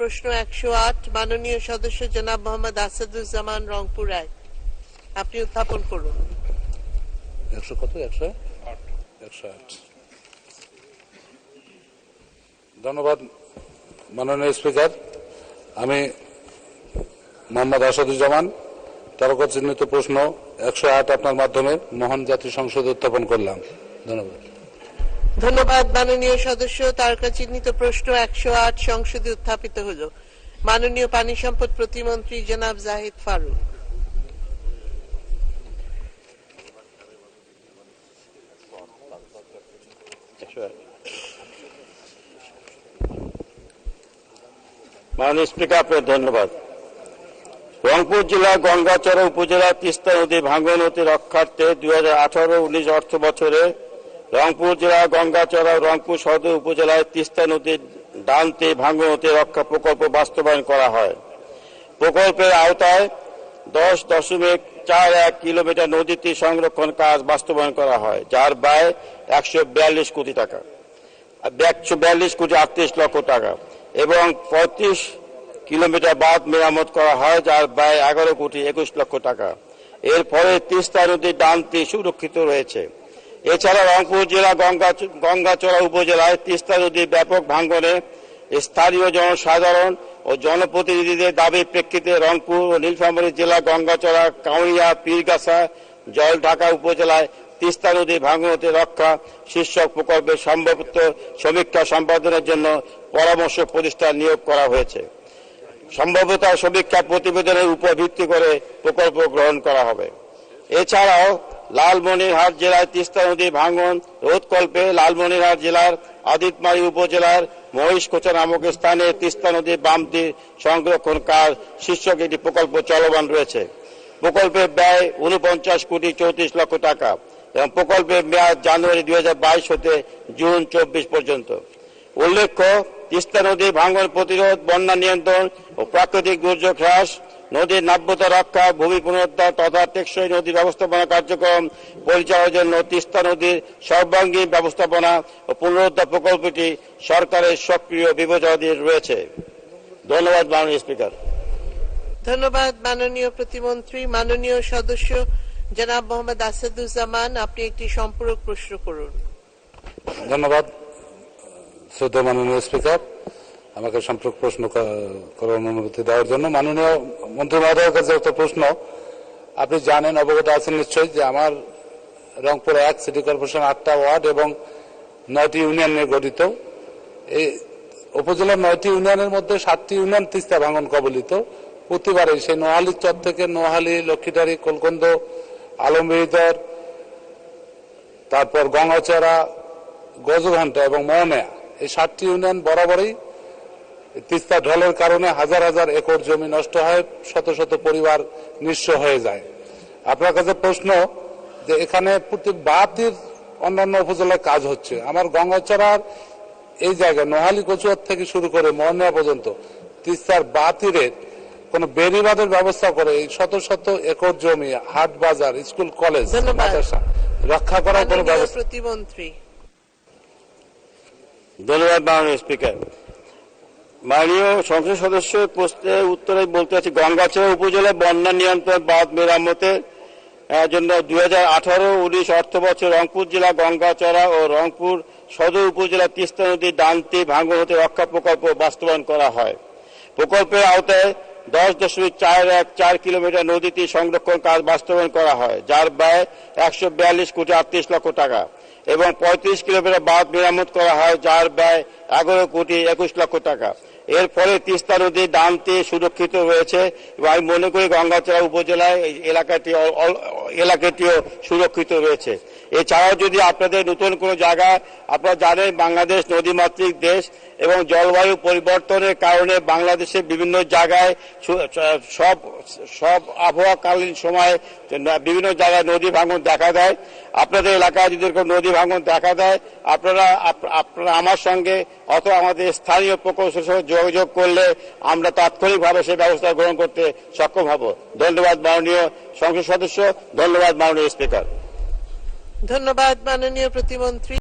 প্রশ্ন একশো আট, মাননীয় সদস্য জনাব মোহাম্মদ আসাদুজ্জামান রংপুর রায়। আপনি উত্থাপন করুন। একশো কত? একশো একশো আট। ধন্যবাদ, মাননীয় স্পিকার। আমি মোহাম্মদ আসাদুজ্জামান, তারকা চিহ্নিত প্রশ্ন একশো আট আপনার মাধ্যমে মহান জাতীয় সংসদে উত্থাপন করলাম। ধন্যবাদ। ধন্যবাদ মাননীয় সদস্য। তারকা চিহ্নিত প্রশ্ন একশো আট সংসদে উত্থাপিত হল। মাননীয় পানি সম্পদ প্রতিমন্ত্রী জনাব জাহিদ ফারুক। মাননীয় স্পিকার আপনাকে ধন্যবাদ। রংপুর জেলা গঙ্গাচড়া উপজেলা, তিস্তা নদী ভাঙ্গন হতে রক্ষার্থে দুই হাজার আঠারো উনিশ অর্থ বছরে রংপুর জেলা, গঙ্গাচড়া রংপুর সদর উপজেলায় তিস্তা নদীর ডানতে ভাঙ্গন রক্ষা প্রকল্প বাস্তবায়ন করা হয়। প্রকল্পের আওতায় দশ দশমিক চার এক কিলোমিটার নদীটি সংরক্ষণ কাজ বাস্তবায়ন করা হয়, যার ব্যয় একশো বিয়াল্লিশ কোটি টাকা। একশো বিয়াল্লিশ কোটি আটত্রিশ লক্ষ টাকা এবং পঁয়ত্রিশ কিলোমিটার বাঁধ মেরামত করা হয়, যার ব্যয় এগারো কোটি একুশ লক্ষ টাকা। এর ফলে তিস্তা নদীর ডানটি সুরক্ষিত রয়েছে। এছাড়া রংপুর জেলা, গঙ্গা, গঙ্গাচড়া উপজেলায় তিস্তা নদীর ব্যাপক ভাঙ্গনে স্থানীয় জনসাধারণ ও জনপ্রতিনিধিদের দাবির প্রেক্ষিতে রংপুর ও নীলফামারী জেলা, গঙ্গাচড়া কাউনিয়া পীরগাছা, জলঢাকা উপজেলায় তিস্তা নদী ভাঙনতে রক্ষা শীর্ষক প্রকল্পের সম্ভবত সমীক্ষা সম্পাদনের জন্য পরামর্শ প্রতিষ্ঠান নিয়োগ করা হয়েছে। সম্ভাব্যতা সমীক্ষা প্রতিবেদনের উপর ভিত্তি করে প্রকল্প গ্রহণ করা হবে। এছাড়াও লালমনিরহাট জেলায় তিস্তা নদী ভাঙন রোধকল্পে লালমনিরহাট জেলার আদিতমারি উপজেলার মহিষকোচা নামক স্থানে তিস্তা নদীর বামটি সংরক্ষণ কাজ শীর্ষক একটি প্রকল্প চলমান রয়েছে। প্রকল্পের ব্যয় উনপঞ্চাশ কোটি চৌত্রিশ লক্ষ টাকা এবং প্রকল্পের মেয়াদ জানুয়ারি দুই বাইশ হতে জুন চব্বিশ পর্যন্ত। উল্লেখ্য, তিস্তা নদী ভাঙ্গন প্রতিরোধ, বন্যা নিয়ন্ত্রণ ও প্রাকৃতিক দুর্যোগ হ্রাস নদীর নাব্যতা রক্ষা ভূমি পুনরুদ্ধার তথা টেকসই নদী ব্যবস্থাপনা কার্যক্রম পরিচালনার জন্য তিস্তা নদীর সর্বাঙ্গীন ব্যবস্থাপনা ও পুনরুদ্ধার প্রকল্পটি সরকারের সক্রিয় বিবেচনাধীন রয়েছে। ধন্যবাদ মাননীয় স্পিকার। ধন্যবাদ মাননীয় প্রতিমন্ত্রী মাননীয় সদস্য জনাব মোহাম্মদ আসাদুজ্জামান আপনি একটি সম্পূরক প্রশ্ন করুন। ধন্যবাদ শ্রদ্ধা মাননীয় স্পিকার। আমাকে সম্পর্ক প্রশ্ন করার অনুমতি দেওয়ার জন্য মাননীয় মন্ত্রী মহোদয়ের কাছে একটা প্রশ্ন। আপনি জানেন, অবগত আছেন নিশ্চয়ই যে আমার রংপুর এক সিটি কর্পোরেশন আটটা ওয়ার্ড এবং নয়টি ইউনিয়ন নিয়ে গঠিত। এই উপজেলার নয়টি ইউনিয়নের মধ্যে সাতটি ইউনিয়ন তিস্তা ভাঙন কবলিত। প্রতিবারে সেই নোহালি চর থেকে নোহালি লক্ষ্মীটারি কোলকন্দ আলমবিদর তারপর গঙ্গাচড়া, গজঘণ্টা এবং মহমেয়া এই সাতটি ইউনিয়ন বরাবরই তিস্তা ঢলের কারণে হাজার হাজার একর জমি নষ্ট হয় শত শত পরিবার নিঃস্ব হয়ে যায়। আপনার কাছে প্রশ্ন যে এখানে প্রতি বাতির অন্যান্য উপজেলায় কাজ হচ্ছে। আমার গঙ্গাচড়ার এই জায়গায় নোহালি কচুয়ার থেকে শুরু করে মহমিয়া পর্যন্ত তিস্তার বাতিরের কোন বেড়িবাঁধের ব্যবস্থা করে এই শত শত একর জমি হাট বাজার স্কুল কলেজ মাদ্রাসা রক্ষা করার কোনো ব্যবস্থা প্রতিমন্ত্রী। ধন্যবাদ মাননীয় স্পিকার। মাননীয় সংসদ সদস্যের প্রশ্নের উত্তরে বলতে চাচ্ছি গঙ্গাচড়া উপজেলায় বন্যা নিয়ন্ত্রণ বাঁধ মেরামতের জন্য দুই হাজার আঠারো উনিশ অর্থ রংপুর জেলা গঙ্গাচড়া ও রংপুর সদর উপজেলা তিস্তা নদীর ডানতি ভাঙ্গন হতে রক্ষা প্রকল্প বাস্তবায়ন করা হয়। প্রকল্পের আওতায় দশ দশমিক চার এক চার কিলোমিটার নদীটি সংরক্ষণ কাজ বাস্তবায়ন করা হয়, যার ব্যয় একশো বিয়াল্লিশ কোটি আটত্রিশ লক্ষ টাকা এবং পঁয়ত্রিশ কিলোমিটার বাঁধ মেরামত করা হয়, যার ব্যয় এগারো কোটি একুশ লক্ষ টাকা। এর ফলে তিস্তা নদীর ডানতে সুরক্ষিত হয়েছে। এবং আমি মনে করি গঙ্গাচড়া উপজেলায় এলাকাটি এলাকাটিও সুরক্ষিত রয়েছে। এছাড়াও যদি আপনাদের নতুন কোনো জায়গা, আপনারা জানেন বাংলাদেশ নদীমাতৃক দেশ এবং জলবায়ু পরিবর্তনের কারণে বাংলাদেশের বিভিন্ন জায়গায় সব সব আবহাওয়াকালীন সময় বিভিন্ন জায়গায় নদী ভাঙন দেখা দেয়। আপনাদের এলাকায় যদি এরকম নদী ভাঙন দেখা দেয়, আপনারা আপনারা আমার সঙ্গে অথবা আমাদের স্থানীয় প্রকৌশলের সঙ্গে যোগাযোগ করলে আমরা তাৎক্ষণিকভাবে সেই ব্যবস্থা গ্রহণ করতে সক্ষম হব। ধন্যবাদ মাননীয় সংসদ সদস্য, ধন্যবাদ মাননীয় স্পিকার। ধন্যবাদ মাননীয় প্রতিমন্ত্রী।